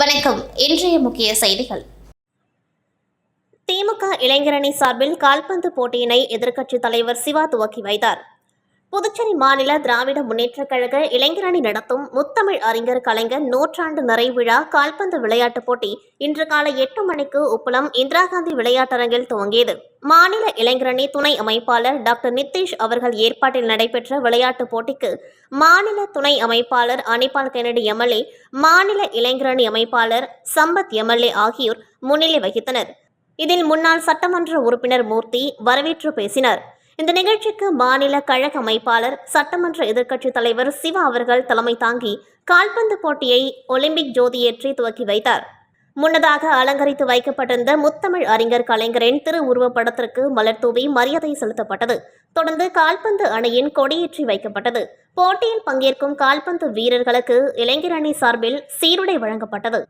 வணக்கம். இன்றைய முக்கிய செய்திகள். திமுக இளைஞரணி சார்பில் கால்பந்து போட்டியினை எதிர்க்கட்சித் தலைவர் சிவா துவக்கி வைத்தார். புதுச்சேரி மாநில திராவிட முன்னேற்றக் கழக இளைஞரணி நடத்தும் முத்தமிழ் அறிஞர் கலைஞர் நூற்றாண்டு நிறைவிழா கால்பந்து விளையாட்டுப் போட்டி இன்று காலை எட்டு மணிக்கு உப்பளம் இந்திரா காந்தி விளையாட்டரங்கில் துவங்கியது. மாநில இளைஞரணி துணை அமைப்பாளர் டாக்டர் நிதிஷ் அவர்கள் ஏற்பாட்டில் நடைபெற்ற விளையாட்டுப் போட்டிக்கு மாநில துணை அமைப்பாளர் அனிபால் கெனடி எம்எல்ஏ மாநில இளைஞரணி அமைப்பாளர் சம்பத் எம்எல்ஏ ஆகியோர் முன்னிலை வகித்தனர். இதில் முன்னாள் சட்டமன்ற உறுப்பினர் மூர்த்தி வரவேற்று பேசினார். இந்த நிகழ்ச்சிக்கு மாநில கழக அமைப்பாளர் சட்டமன்ற எதிர்க்கட்சித் தலைவர் சிவா அவர்கள் தலைமை தாங்கி கால்பந்து போட்டியை ஒலிம்பிக் ஜோதியேற்றி துவக்கி வைத்தார். முன்னதாக அலங்கரித்து வைக்கப்பட்டிருந்த முத்தமிழ் அறிஞர் கலைஞரின் திருவுருவப்படத்திற்கு மலர்தூவி மலர் தூவி மரியாதை செலுத்தப்பட்டது. தொடர்ந்து கால்பந்து அணியின் கொடியேற்றி வைக்கப்பட்டது. போட்டியில் பங்கேற்கும் கால்பந்து வீரர்களுக்கு இளைஞர் அணி சார்பில் சீருடை வழங்கப்பட்டது.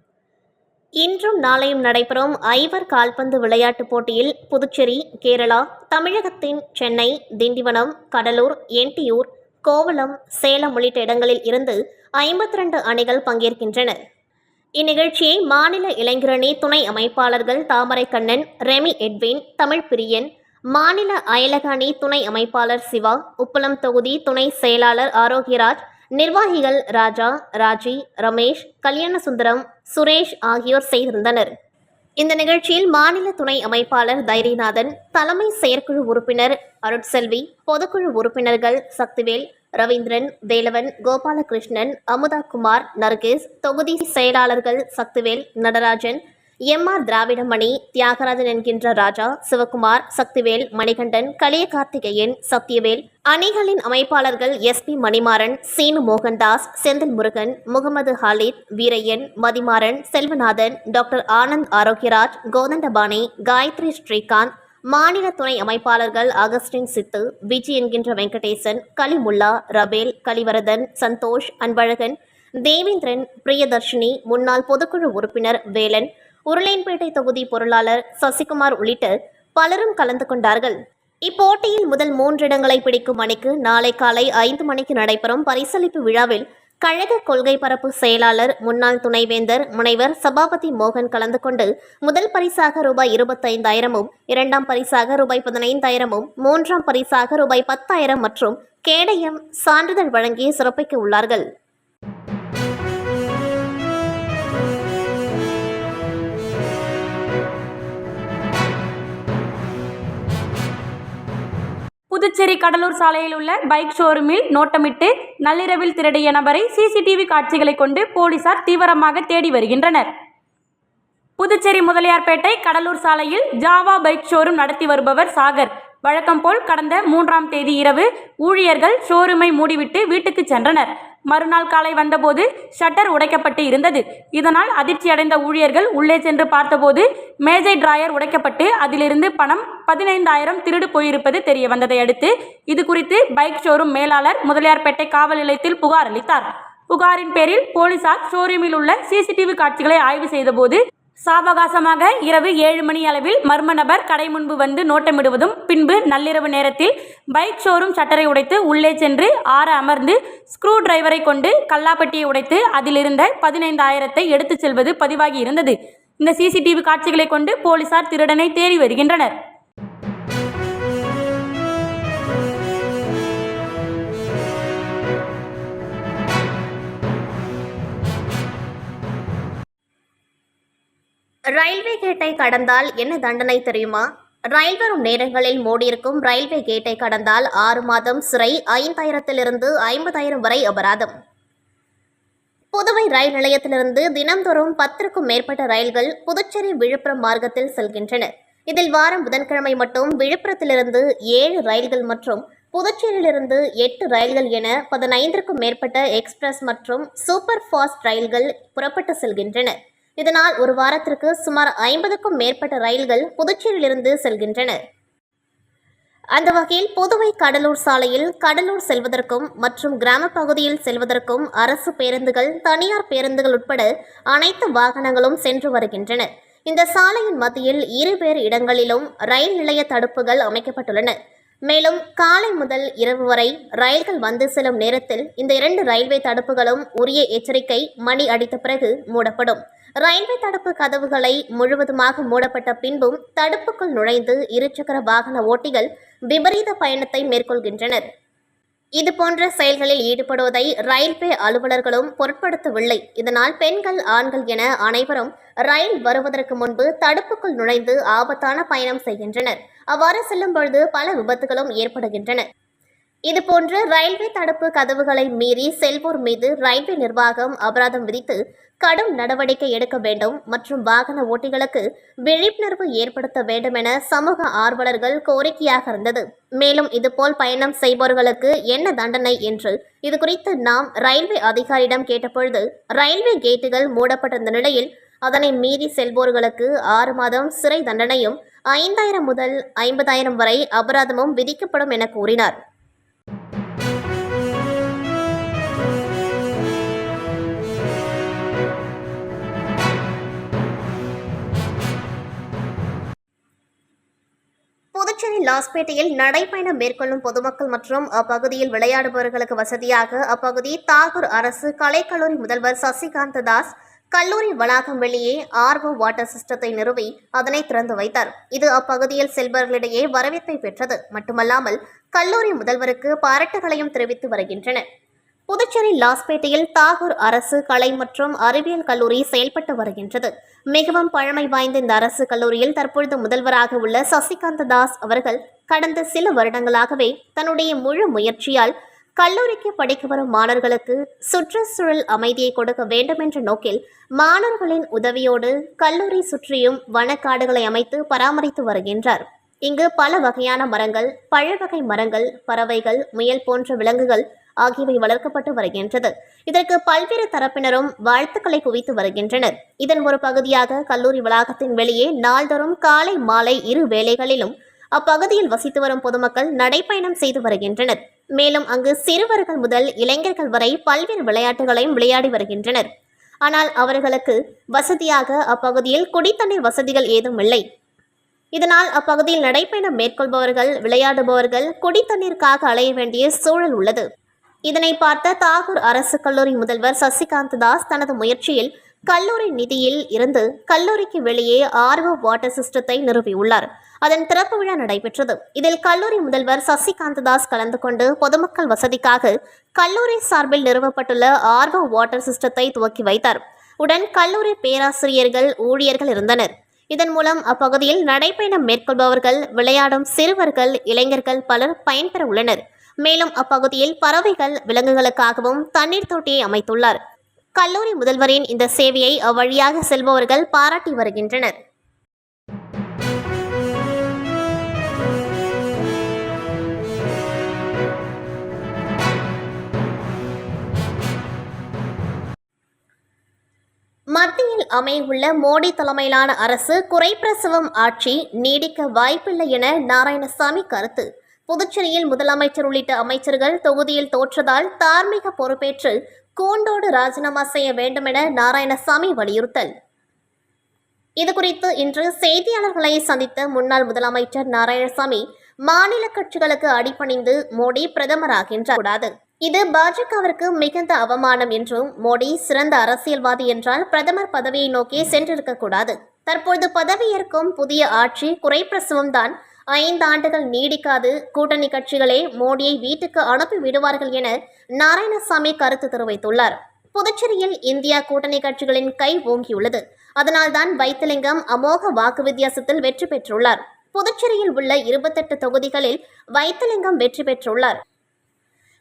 இன்றும் நாளையும் நடைபெறும் ஐவர் கால்பந்து விளையாட்டுப் போட்டியில் புதுச்சேரி கேரளா தமிழகத்தின் சென்னை திண்டிவனம் கடலூர் என்டியூர் கோவளம் சேலம் உள்ளிட்ட இடங்களில் இருந்து ஐம்பத்தி ரெண்டு அணிகள் பங்கேற்கின்றன. இந்நிகழ்ச்சியை மாநில இளைஞரணி துணை அமைப்பாளர்கள் தாமரை கண்ணன் ரெமி எட்வின் தமிழ் பிரியன் மாநில அயலக அணி துணை அமைப்பாளர் சிவா உப்பளம் தொகுதி துணை செயலாளர் ஆரோக்கியராஜ் நிர்வாகிகள் ராஜா ராஜி ரமேஷ் கல்யாணசுந்தரம் சுரேஷ் ஆகியோர் செய்திருந்தனர். இந்த நிகழ்ச்சியில் மாநில துணை அமைப்பாளர் தைரியநாதன் தலைமை செயற்குழு உறுப்பினர் அருட்செல்வி பொதுக்குழு உறுப்பினர்கள் சக்திவேல் ரவீந்திரன் வேலவன் கோபாலகிருஷ்ணன் அமுதா குமார் நர்கேஸ் தொகுதி செயலாளர்கள் சக்திவேல் நடராஜன் எம் ஆர் திராவிடமணி தியாகராஜன் என்கின்ற ராஜா சிவகுமார் சக்திவேல் மணிகண்டன் கலிய கார்த்திகேயன் சத்யவேல் அணிகளின் அமைப்பாளர்கள் S P Manimaran Seenu Mohandas Senthil Murugan Mohammed Halith Veeraiyan Mathimaran Selvanathan doctor Anand Arokiyaraj Kothandapani Gayathri Srikanth மாநில துணை அமைப்பாளர்கள் அகஸ்டின் சித்து விஜி என்கின்ற வெங்கடேசன் கலிமுல்லா ரபேல் கலிவரதன் சந்தோஷ் அன்பழகன் தேவேந்திரன் பிரியதர்ஷினி முன்னாள் பொதுக்குழு உறுப்பினர் வேலன் உருளையன்பேட்டை தொகுதி பொருளாளர் சசிகுமார் உள்ளிட்ட பலரும் கலந்து கொண்டார்கள். இப்போட்டியில் முதல் மூன்றிடங்களை பிடிக்கும் அணிக்கு நாளை காலை ஐந்து மணிக்கு நடைபெறும் பரிசளிப்பு விழாவில் கழக கொள்கை பரப்பு செயலாளர் முன்னாள் துணைவேந்தர் முனைவர் சபாபதி மோகன் கலந்து கொண்டு முதல் பரிசாக ரூபாய் இருபத்தைந்தாயிரமும் இரண்டாம் பரிசாக ரூபாய் பதினைந்தாயிரமும் மூன்றாம் பரிசாக ரூபாய் பத்தாயிரம் மற்றும் கேடயம் சான்றிதழ் வழங்கி சிறப்பிக்க உள்ளார்கள். புதுச்சேரி கடலூர் சாலையில் உள்ள பைக் ஷோரூமில் நோட்டமிட்டு நள்ளிரவில் திருடிய நபரை சிசிடிவி காட்சிகளை கொண்டு போலீசார் தீவிரமாக தேடி வருகின்றனர். புதுச்சேரி முதலியார்பேட்டை கடலூர் சாலையில் ஜாவா பைக் ஷோரூம் நடத்தி வருபவர் சாகர். வழக்கம் போல் கடந்த மூன்றாம் தேதி இரவு ஊழியர்கள் ஷோரூமை மூடிவிட்டு வீட்டுக்கு சென்றனர். மறுநாள் காலை வந்தபோது ஷட்டர் உடைக்கப்பட்டு இருந்தது. இதனால் அதிர்ச்சியடைந்த ஊழியர்கள் உள்ளே சென்று பார்த்தபோது மேஜை டிராயர் உடைக்கப்பட்டு அதிலிருந்து பணம் பதினைந்தாயிரம் திருடு போயிருப்பது தெரிய வந்ததை அடுத்து இது குறித்து பைக் ஷோரூம் மேலாளர் முதலியார்பேட்டை காவல் நிலையத்தில் புகார் அளித்தார். புகாரின் பேரில் போலீசார் ஷோரூமில் உள்ள சிசிடிவி காட்சிகளை ஆய்வு செய்தபோது சாவகாசமாக இரவு ஏழு மணி அளவில் மர்ம நபர் கடை முன்பு வந்து நோட்டமிடுவதும் பின்பு நள்ளிரவு நேரத்தில் பைக் ஷோரூம் சட்டரை உடைத்து உள்ளே சென்று ஆற அமர்ந்து ஸ்க்ரூ டிரைவரை கொண்டு கல்லாப்பட்டியை உடைத்து அதிலிருந்த பதினைந்தாயிரத்தை எடுத்துச் செல்வது பதிவாகி இருந்தது. இந்த சிசிடிவி காட்சிகளை கொண்டு போலீசார் திருடனை தேடி வருகின்றனர். ரயில்வே கேட்டை கடந்தால் என்ன தண்டனை தெரியுமா? ரயில் வரும் நேரங்களில் மூடியிருக்கும் ரயில்வே கேட்டை கடந்தால் ஆறு மாதம் சிறை ஐந்தாயிரத்திலிருந்து ஐம்பதாயிரம் வரை அபராதம். புதுவை ரயில் நிலையத்திலிருந்து தினந்தோறும் பத்திற்கும் மேற்பட்ட ரயில்கள் புதுச்சேரி விழுப்புரம் மார்க்கத்தில் செல்கின்றன. இதில் வாரம் புதன்கிழமை மட்டும் விழுப்புரத்திலிருந்து ஏழு ரயில்கள் மற்றும் புதுச்சேரியிலிருந்து எட்டு ரயில்கள் என பதினைந்திற்கும் மேற்பட்ட எக்ஸ்பிரஸ் மற்றும் சூப்பர் ஃபாஸ்ட் ரயில்கள் புறப்பட்டு செல்கின்றன. இதனால் ஒரு வாரத்திற்கு சுமார் ஐம்பதுக்கும் மேற்பட்ட ரயில்கள் புதுச்சேரியிலிருந்து செல்கின்றன. அந்த வகையில் புதுவை கடலூர் சாலையில் கடலூர் செல்வதற்கும் மற்றும் கிராம பகுதியில் செல்வதற்கும் அரசு பேருந்துகள் தனியார் பேருந்துகள் உட்பட அனைத்து வாகனங்களும் சென்று வருகின்றன. இந்த சாலையின் மத்தியில் இருவேறு இடங்களிலும் ரயில் நிலைய தடுப்புகள் அமைக்கப்பட்டுள்ளன. மேலும் காலை முதல் இரவு வரை ரயில்கள் வந்து செல்லும் நேரத்தில் இந்த இரண்டு ரயில்வே தடுப்புகளும் உரிய எச்சரிக்கை மணி அடித்த பிறகு மூடப்படும். ரயில்வே தடுப்பு கதவுகளை முழுவதுமாக மூடப்பட்ட பின்பும் தடுப்புக்குள் நுழைந்து இருசக்கர வாகன ஓட்டிகள் விபரீத பயணத்தை மேற்கொள்கின்றனர். இது போன்ற செயல்களில் ஈடுபடுவதை ரயில்வே அலுவலர்களும் பொருட்படுத்தவில்லை. இதனால் பெண்கள் ஆண்கள் என அனைவரும் ரயில் வருவதற்கு முன்பு தடுப்புக்குள் நுழைந்து ஆபத்தான பயணம் செய்கின்றனர். அவ்வாறு செல்லும் பொழுது பல விபத்துகளும் ஏற்படுகின்றன. இதுபோன்று ரயில்வே தடுப்பு கதவுகளை மீறி செல்வோர் மீது ரயில்வே நிர்வாகம் அபராதம் விதித்து கடும் நடவடிக்கை எடுக்க வேண்டும் மற்றும் வாகன ஓட்டிகளுக்கு விழிப்புணர்வு ஏற்படுத்த வேண்டும் என சமூக ஆர்வலர்கள் கோரிக்கையாக இருந்தது. மேலும் இதுபோல் பயணம் செய்பவர்களுக்கு என்ன தண்டனை என்று இது குறித்து நாம் ரயில்வே அதிகாரியிடம் கேட்டபொழுது ரயில்வே கேட்டுகள் மூடப்பட்டிருந்த நிலையில் அதனை மீறி செல்வோர்களுக்கு ஆறு மாதம் சிறை தண்டனையும் ஐந்தாயிரம் முதல் ஐம்பதாயிரம் வரை அபராதமும் விதிக்கப்படும் என கூறினார். புதுச்சேரி லாஸ்பேட்டையில் நடைப்பயணம் மேற்கொள்ளும் பொதுமக்கள் மற்றும் அப்பகுதியில் விளையாடுபவர்களுக்கு வசதியாக அப்பகுதி தாகூர் அரசு கலைக்கல்லூரி முதல்வர் சசிகாந்த தாஸ் கல்லூரி வளாகம் வெளியே ஆர்வோ வாட்டர் சிஸ்டத்தை நிறுவி அதனை திறந்து வைத்தார். இது அப்பகுதியில் செல்பவர்களிடையே வரவேற்பை பெற்றது. மட்டுமல்லாமல் கல்லூரி முதல்வருக்கு பாராட்டுகளையும் தெரிவித்து வருகின்றன புதுச்சேரி லாஸ்பேட்டையில் தாகூர் அரசு கலை மற்றும் அறிவியல் கல்லூரி செயல்பட்டு வருகின்றது. மிகவும் பழமை வாய்ந்த இந்த அரசு கல்லூரியில் தற்பொழுது முதல்வராக உள்ள சசிகாந்த தாஸ் அவர்கள் கடந்த சில வருடங்களாகவே தன்னுடைய முழு முயற்சியால் கல்லூரிக்கு படிக்க வரும் மாணவர்களுக்கு சுற்றுச்சூழல் அமைதியை கொடுக்க வேண்டும் என்ற நோக்கில் மாணவர்களின் உதவியோடு கல்லூரி சுற்றியும் வனக்காடுகளை அமைத்து பராமரித்து வருகின்றார். இங்கு பல வகையான மரங்கள் பழவகை மரங்கள் பறவைகள் முயல் போன்ற விலங்குகள் ஆகியவை வளர்க்கப்பட்டு வருகின்றது. இதற்கு பல்வேறு தரப்பினரும் வாழ்த்துக்களை குவித்து வருகின்றனர். இதன் ஒரு பகுதியாக கல்லூரி வளாகத்தின் வெளியே நாள்தோறும் காலை மாலை இரு வேளைகளிலும் அப்பகுதியில் வசித்து வரும் பொதுமக்கள் நடைப்பயணம் செய்து வருகின்றனர். மேலும் அங்கு சிறுவர்கள் முதல் இளைஞர்கள் வரை பல்வேறு விளையாட்டுகளையும் விளையாடி வருகின்றனர். ஆனால் அவர்களுக்கு வசதியாக அப்பகுதியில் குடித்தண்ணீர் வசதிகள் ஏதும் இல்லை. இதனால் அப்பகுதியில் நடைப்பயணம் மேற்கொள்பவர்கள் விளையாடுபவர்கள் குடித்தண்ணீருக்காக அலைய வேண்டிய சூழல் உள்ளது. இதனை பார்த்த தாகூர் அரசு கல்லூரி முதல்வர் சசிகாந்த் தாஸ் தனது முயற்சியில் கல்லூரி நிதியில் இருந்து கல்லூரிக்கு வெளியே ஆர்வ வாட்டர் சிஸ்டத்தை நிறுவியுள்ளார். அதன் திறப்பு விழா நடைபெற்றது. இதில் கல்லூரி முதல்வர் சசிகாந்த் தாஸ் கலந்து கொண்டு பொதுமக்கள் வசதிக்காக கல்லூரி சார்பில் நிறுவப்பட்டுள்ள ஆர்வோ வாட்டர் சிஸ்டத்தை துவக்கி வைத்தார். உடன் கல்லூரி பேராசிரியர்கள் ஊழியர்கள் இருந்தனர். இதன் மூலம் அப்பகுதியில் நடைப்பயணம் மேற்கொள்பவர்கள் விளையாடும் சிறுவர்கள் இளைஞர்கள் பலர் பயன்பெற உள்ளனர். மேலும் அப்பகுதியில் பறவைகள் விலங்குகளுக்காகவும் தண்ணீர் தொட்டியை அமைத்துள்ளார். கல்லூரி முதல்வரின் இந்த சேவையை அவ்வழியாக செல்பவர்கள் பாராட்டி வருகின்றனர். அமையவுள்ள மோடி தலைமையிலான அரசு குறைப்பிரசவம் ஆட்சி நீடிக்க வாய்ப்பில்லை என நாராயணசாமி கருத்து. புதுச்சேரியில் முதலமைச்சர் உள்ளிட்ட அமைச்சர்கள் தொகுதியில் தோற்றதால் தார்மீக பொறுப்பேற்று கூண்டோடு ராஜினாமா செய்ய வேண்டும் என நாராயணசாமி வலியுறுத்தல். இதுகுறித்து இன்று செய்தியாளர்களை சந்தித்த முன்னாள் முதலமைச்சர் நாராயணசாமி மாநில கட்சிகளுக்கு அடிபணிந்து மோடி பிரதமராகின்றார். கூடாது இது பாஜகவிற்கு மிகுந்த அவமானம் என்றும் மோடி சிறந்த அரசியல்வாதி என்றால் பிரதமர் பதவியை நோக்கி சென்றிருக்கக்கூடாது தற்பொழுது பதவியேற்கும் புதிய ஆட்சி குறைப்பிரசவம் தான். ஐந்து ஆண்டுகள் நீடிக்காது. கூட்டணி கட்சிகளே மோடியை வீட்டுக்கு அனுப்பி விடுவார்கள் என நாராயணசாமி கருத்து தெரிவித்துள்ளார். புதுச்சேரியில் இந்தியா கூட்டணி கட்சிகளின் கை ஓங்கியுள்ளது. அதனால்தான் வைத்திலிங்கம் அமோக வாக்கு வித்தியாசத்தில் வெற்றி பெற்றுள்ளார். புதுச்சேரியில் உள்ள இருபத்தெட்டு தொகுதிகளில் வைத்திலிங்கம் வெற்றி பெற்றுள்ளார்.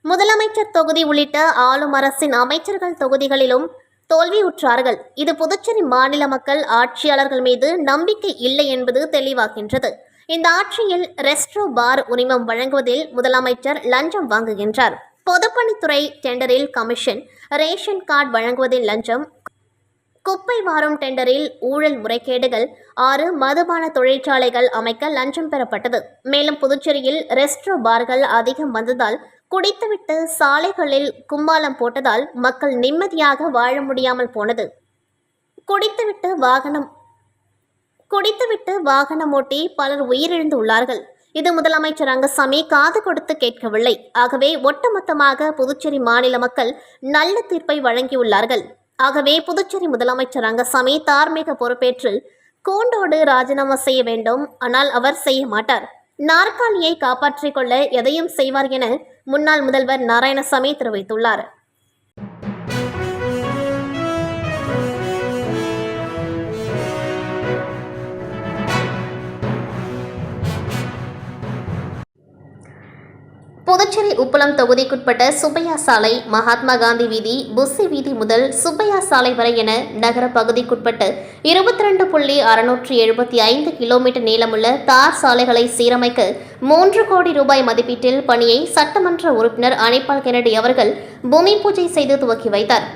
முதலமைச்சர் தொகுதி உள்ளிட்ட ஆளும் அரசின் அமைச்சர்கள் தொகுதிகளிலும் தோல்வியுற்றார்கள். இது புதுச்சேரி மாநில மக்கள் ஆட்சியாளர்கள் மீது நம்பிக்கை இல்லை என்பது தெளிவாகின்றது. இந்த ஆட்சியில் ரெஸ்ட்ரோ பார் உரிமம் வழங்குவதில் முதலமைச்சர் லஞ்சம் வாங்குகின்றார். பொதுப்பணித்துறை டெண்டரில் கமிஷன் ரேஷன் கார்டு வழங்குவதில் லஞ்சம் குப்பை வாரும் டெண்டரில் ஊழல் முறைகேடுகள் ஆறு மதுபான தொழிற்சாலைகள் அமைக்க லஞ்சம் பெறப்பட்டது. மேலும் புதுச்சேரியில் ரெஸ்ட்ரோ பார்கள் அதிகம் வந்ததால் குடித்துவிட்டு சாலைகளில் கும்மாலம் போட்டதால் மக்கள் நிம்மதியாக வாழ முடியாமல் போனது. குடித்துவிட்டு வாகனம் குடித்துவிட்டு வாகனம் ஓட்டி பலர் உயிரிழந்து உள்ளார்கள் இது முதலமைச்சர் ரங்கசாமி காது கொடுத்து கேட்கவில்லை. ஆகவே ஒட்டுமொத்தமாக புதுச்சேரி மாநில மக்கள் நல்ல தீர்ப்பை வழங்கியுள்ளார்கள். ஆகவே புதுச்சேரி முதலமைச்சர் ரங்கசாமி தார்மீக பொறுப்பேற்று கூண்டோடு ராஜினாமா செய்ய வேண்டும். ஆனால் அவர் செய்ய மாட்டார். நாற்காலியை காப்பாற்றிக் கொள்ள எதையும் செய்வார் என முன்னாள் முதல்வர் நாராயணசாமி தெரிவித்துள்ளார். புதுச்சேரி உப்பளம் தொகுதிக்குட்பட்ட சுப்பையா சாலை மகாத்மா காந்தி வீதி புஸ்ஸி வீதி முதல் சுப்பையா சாலை வரை என நகர பகுதிக்குட்பட்டு இருபத்தி ரெண்டு புள்ளி அறுநூற்றி எழுபத்தி ஐந்து கிலோமீட்டர் நீளமுள்ள தார் சாலைகளை சீரமைக்க மூன்று கோடி ரூபாய் மதிப்பீட்டில் பணியை சட்டமன்ற உறுப்பினர் அனிபால் கெனடி அவர்கள் பூமி பூஜை செய்து துவக்கி வைத்தார்.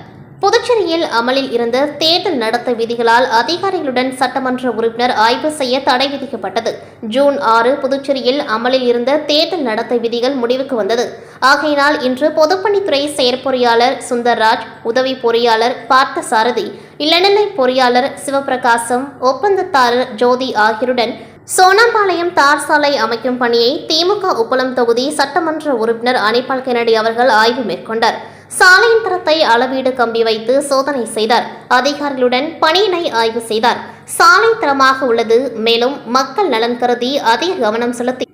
புதுச்சேரியில் அமலில் இருந்த தேர்தல் நடத்தை விதிகளால் அதிகாரிகளுடன் சட்டமன்ற உறுப்பினர் ஆய்வு செய்ய தடை விதிக்கப்பட்டது. ஜூன் ஆறு புதுச்சேரியில் அமலில் இருந்த தேர்தல் நடத்தை விதிகள் முடிவுக்கு வந்தது. ஆகையினால் இன்று பொதுப்பணித்துறை செயற்பொறியாளர் சுந்தர்ராஜ் உதவி பொறியாளர் பார்த்தசாரதி இளநிலை பொறியாளர் சிவபிரகாசம் ஒப்பந்ததாரர் ஜோதி ஆகியோருடன் சோனாம்பாளையம் தார் சாலை அமைக்கும் பணியை திமுக உப்பளம் தொகுதி சட்டமன்ற உறுப்பினர் அனிபால் கெனடி அவர்கள் ஆய்வு மேற்கொண்டார். சாலையின் தரத்தை அளவீடு கம்பி வைத்து சோதனை செய்தார். அதிகாரிகளுடன் பணியினை ஆய்வு செய்தார். சாலை தரமாக உள்ளது மேலும் மக்கள் நலன் கருதி அதிக கவனம் செலுத்தி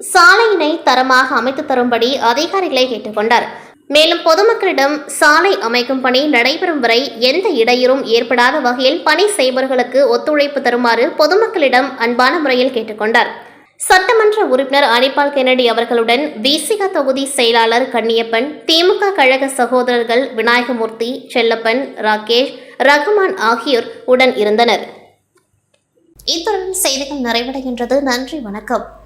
சாலையினை தரமாக அமைத்து தரும்படி அதிகாரிகளை கேட்டுக்கொண்டார். மேலும் பொதுமக்களிடம் சாலை அமைக்கும் பணி நடைபெறும் வரை எந்த இடையூறும் ஏற்படாத வகையில் பணி செய்பவர்களுக்கு ஒத்துழைப்பு தருமாறு பொதுமக்களிடம் அன்பான முறையில் கேட்டுக்கொண்டார். சட்டமன்ற உறுப்பினர் அனிபால் கென்னடி அவர்களுடன் விசிக தொகுதி செயலாளர் கண்ணியப்பன் திமுக கழக சகோதரர்கள் விநாயகமூர்த்தி செல்லப்பன் ராகேஷ் ரகுமான் ஆகியோர் உடன் இருந்தனர். இத்துடன் செய்திகள் நிறைவடைகின்றது. நன்றி வணக்கம்.